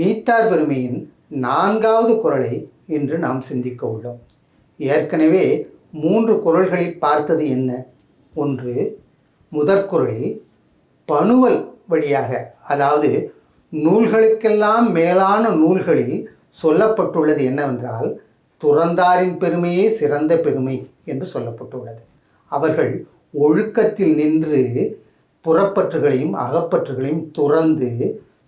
நீத்தார் பெருமையின் நான்காவது குரலை இன்று நாம் சிந்திக்க உள்ளோம். ஏற்கனவே மூன்று குரல்களில் பார்த்தது என்ன? ஒன்று முதற்குரலில் பணுவல் வழியாக அதாவது நூல்களுக்கெல்லாம் மேலான நூல்களில் சொல்லப்பட்டுள்ளது என்னவென்றால் துறந்தாரின் பெருமையே சிறந்த பெருமை என்று சொல்லப்பட்டுள்ளது. அவர்கள் ஒழுக்கத்தில் நின்று புறப்பற்றுகளையும் அகப்பற்றுகளையும் துறந்து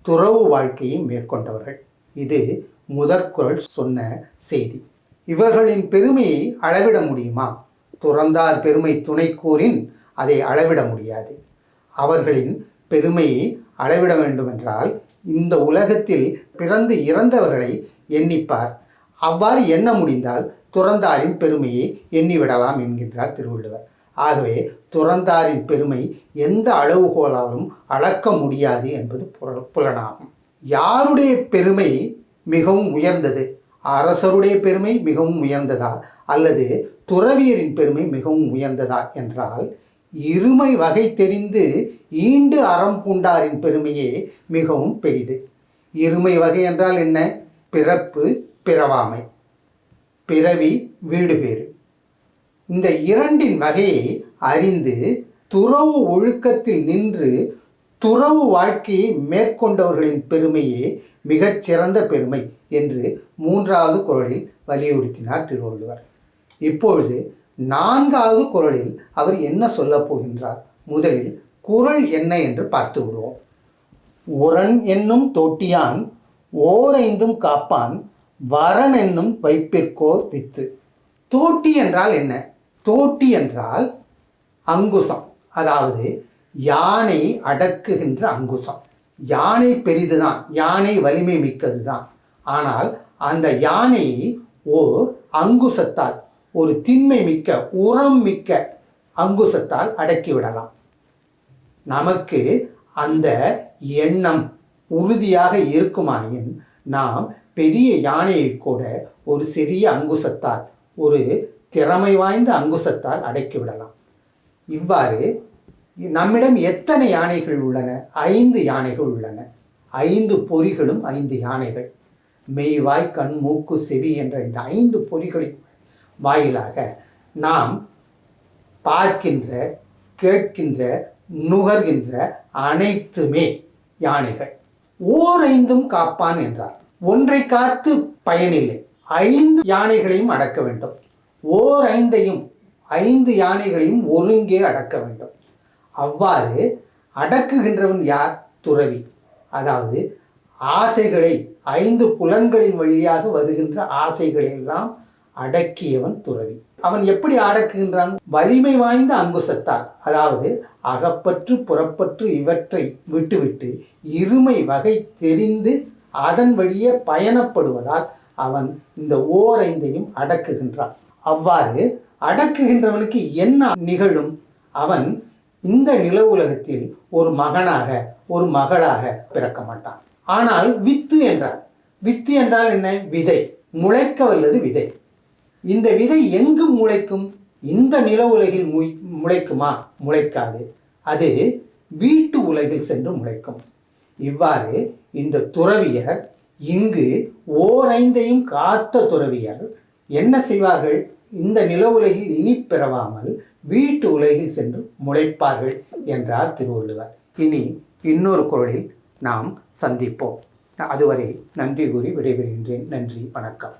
துறவு வாழ்க்கையை மேற்கொண்டவர்கள். இது முதற்குரல் சொன்ன செய்தி. இவர்களின் பெருமையை அளவிட முடியுமா? துறந்தார் பெருமை துணைக்கூறின் அதை அளவிட முடியாது. அவர்களின் பெருமையை அளவிட வேண்டுமென்றால் இந்த உலகத்தில் பிறந்து இறந்தவர்களை எண்ணிப்பார். அவ்வாறு எண்ண முடிந்தால் துறந்தாரின் பெருமையை எண்ணிவிடலாம் என்கின்றார் திருவள்ளுவர். ஆகவே துறந்தாரின் பெருமை எந்த அளவுகோலாலும் அளக்க முடியாது என்பது புல- புலனாகும். யாருடைய பெருமை மிகவும் உயர்ந்தது? அரசருடைய பெருமை மிகவும் உயர்ந்ததா அல்லது துறவியரின் பெருமை மிகவும் உயர்ந்ததா என்றால் இருமை வகை தெரிந்து ஈண்டு அறம் பூண்டாரின் பெருமையே மிகவும் பெரிது. இருமை வகை என்றால் என்ன? பிறப்பு பிறவாமை. பிறவி வீடு பேறு. இந்த இரண்டின் வகையை அறிந்து துறவு ஒழுக்கத்தில் நின்று துறவு வாழ்க்கையை மேற்கொண்டவர்களின் பெருமையே மிகச் சிறந்த பெருமை என்று மூன்றாவது குரலில் வலியுறுத்தினார் திருவள்ளுவர். இப்பொழுது நான்காவது குரலில் அவர் என்ன சொல்லப் போகின்றார்? முதலில் குரல் என்ன என்று பார்த்து விடுவோம். உரன் என்னும் தொட்டியான் ஓரைந்தும் காப்பான் வரன் என்னும் வைப்பிற்கோர் வித்து. தோட்டி என்றால் என்ன? தோட்டி என்றால் அங்குசம். அதாவது யானை அடக்குகின்ற அங்குசம். யானை பெரிதுதான் யானை வலிமை மிக்கது தான் ஆனால் அந்த யானை ஓர் அங்குசத்தால் ஒரு திண்மை மிக்க உரம் மிக்க அங்குசத்தால் அடக்கிவிடலாம். நமக்கு அந்த எண்ணம் உறுதியாக இருக்குமாயின் நாம் பெரிய யானையை கூட ஒரு சிறிய அங்குசத்தால் ஒரு திறமை வாய்ந்த அங்குசத்தால் அடக்கிவிடலாம் இவ்வாறு நம்மிடம் எத்தனை யானைகள் உள்ளன? ஐந்து யானைகள் உள்ளன. ஐந்து பொறிகளும் ஐந்து யானைகள். மெய்வாய் கண் மூக்கு செவி என்ற இந்த ஐந்து பொறிகளின் வாயிலாக நாம் பார்க்கின்ற கேட்கின்ற நுகர்கின்ற அனைத்துமே யானைகள். ஓர் ஐந்தும் காப்பான் என்றார். ஒன்றை காத்து பயனில்லை. ஐந்து யானைகளையும் அடக்க வேண்டும். ஓர் ஐந்தையும் ஐந்து யானைகளையும் ஒருங்கே அடக்க வேண்டும். அவ்வாறு அடக்குகின்றவன் யார்? துறவி. அதாவது ஆசைகளை ஐந்து புலன்களின் வழியாக வருகின்ற ஆசைகளை எல்லாம் அடக்கியவன் துறவி. அவன் எப்படி அடக்குகின்றான்? வலிமை வாய்ந்த அங்குசத்தால். அதாவது அகப்பற்று புறப்பற்று இவற்றை விட்டுவிட்டு இருமை வகை தெரிந்து அதன் வழியே பயணப்படுவதால் அவன் இந்த ஓரைந்தையும் அடக்குகின்றான். அவ்வாறு அடக்குகின்றவனுக்கு என்ன நிகழும்? அவன் இந்த நில உலகத்தில் ஒரு மகனாக ஒரு மகளாக பிறக்க மாட்டான். ஆனால் வித்து என்றால்? வித்து என்றால் என்ன? விதை. முளைக்க வல்லது விதை. இந்த விதை எங்கு முளைக்கும்? இந்த நில உலகில் முய் முளைக்குமா? முளைக்காது. அது வீட்டு உலகில் சென்று முளைக்கும். இவ்வாறு இந்த துறவியர் இங்கு ஓரைந்தையும் காத்த துறவியர் என்ன செய்வார்கள்? இந்த நில உலகில் இனி பிறவாமல் வீட்டு உலகில் சென்று முளைப்பார்கள் என்றார் திருவள்ளுவர். இனி இன்னொரு குரலில் நாம் சந்திப்போம். அதுவரை நன்றி கூறி விடைபெறுகின்றேன். நன்றி வணக்கம்.